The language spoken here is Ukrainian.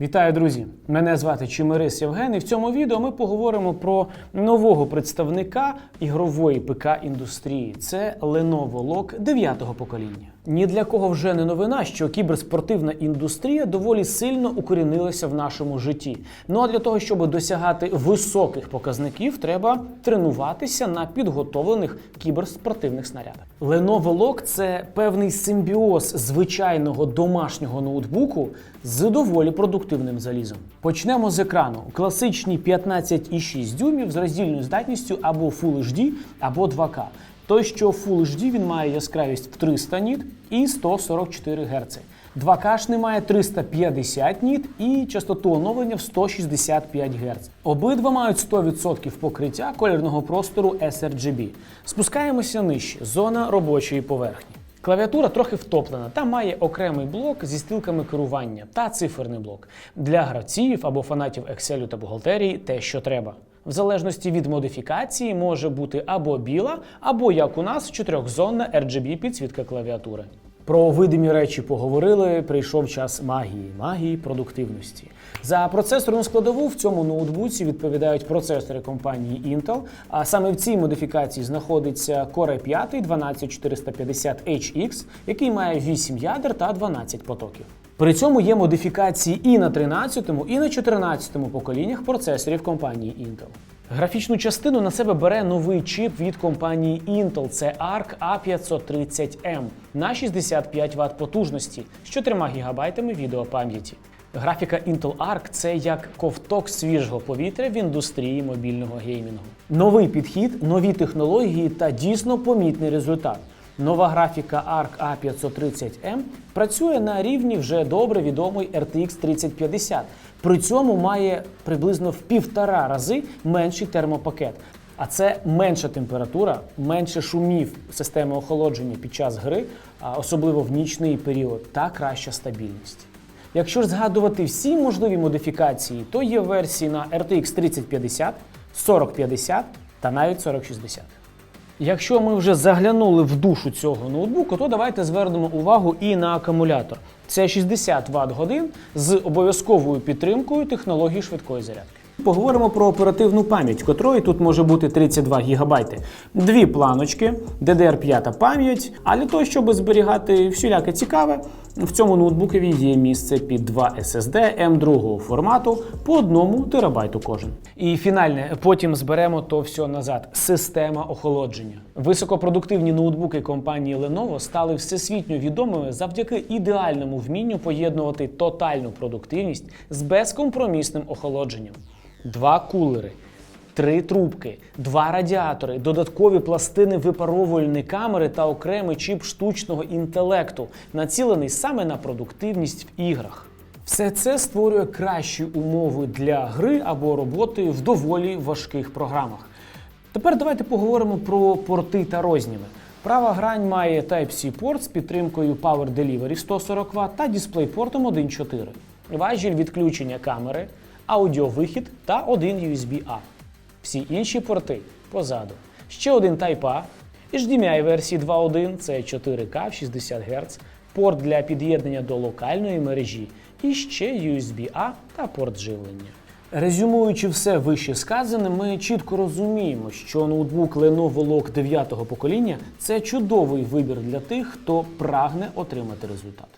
Вітаю, друзі! Мене звати Чимирис Євген, і в цьому відео ми поговоримо про нового представника ігрової ПК індустрії. Це Lenovo Log 9-го покоління. Ні для кого вже не новина, що кіберспортивна індустрія доволі сильно укорінилася в нашому житті. Ну а для того, щоб досягати високих показників, треба тренуватися на підготовлених кіберспортивних снарядах. Lenovo Log – це певний симбіоз звичайного домашнього ноутбуку з доволі продуктивним залізом. Почнемо з екрану. Класичні 15,6 дюймів з роздільною здатністю або Full HD, або 2К. Той, що Full HD, він має яскравість в 300 ніт і 144 Гц. 2К має 350 ніт і частоту оновлення в 165 Гц. Обидва мають 100% покриття колірного простору sRGB. Спускаємося нижче. Зона робочої поверхні. Клавіатура трохи втоплена та має окремий блок зі стрілками керування та циферний блок для гравців або фанатів Excel та бухгалтерії те, що треба. В залежності від модифікації може бути або біла, або як у нас чотирьохзонна RGB підсвітка клавіатури. Про видимі речі поговорили. Прийшов час магії, магії продуктивності. За процесорну складову в цьому ноутбуці відповідають процесори компанії Intel. А саме в цій модифікації знаходиться Core i 5 12450HX, який має 8 ядер та 12 потоків. При цьому є модифікації і на 13-му, і на 14-му поколіннях процесорів компанії Intel. Графічну частину на себе бере новий чип від компанії Intel. Це ARC A530M на 65 Вт потужності з 4 ГБ відеопам'яті. Графіка Intel Arc – це як ковток свіжого повітря в індустрії мобільного геймінгу. Новий підхід, нові технології та дійсно помітний результат. Нова графіка ARC A530M працює на рівні вже добре відомої RTX 3050. При цьому має приблизно в півтора рази менший термопакет. А це менша температура, менше шумів системи охолодження під час гри, особливо в нічний період, та краща стабільність. Якщо ж згадувати всі можливі модифікації, то є версії на RTX 3050, 4050 та навіть 4060. Якщо ми вже заглянули в душу цього ноутбуку, то давайте звернемо увагу і на акумулятор. Це 60 Вт годин з обов'язковою підтримкою технології швидкої зарядки. Поговоримо про оперативну пам'ять, котрої тут може бути 32 ГБ. Дві планочки, DDR5 пам'ять. А для того, щоб зберігати всіляке цікаве, в цьому ноутбукові є місце під 2 SSD М2 формату по 1 терабайту кожен. І фінальне, потім зберемо то все назад. Система охолодження. Високопродуктивні ноутбуки компанії Lenovo стали всесвітньо відомими завдяки ідеальному вмінню поєднувати тотальну продуктивність з безкомпромісним охолодженням. Два кулери, три трубки, два радіатори, додаткові пластини випаровувальної камери та окремий чіп штучного інтелекту, націлений саме на продуктивність в іграх. Все це створює кращі умови для гри або роботи в доволі важких програмах. Тепер давайте поговоримо про порти та розніми. Права грань має Type-C порт з підтримкою Power Delivery 140 Вт та DisplayPort 1.4, важіль відключення камери, аудіовихід та один USB-A. Всі інші порти позаду. Ще один Type-A, HDMI версії 2.1 це 4К в 60 Гц, порт для під'єднання до локальної мережі і ще USB-A та порт живлення. Резюмуючи все вище сказане, ми чітко розуміємо, що ноутбук Lenovo Log 9-го покоління це чудовий вибір для тих, хто прагне отримати результат.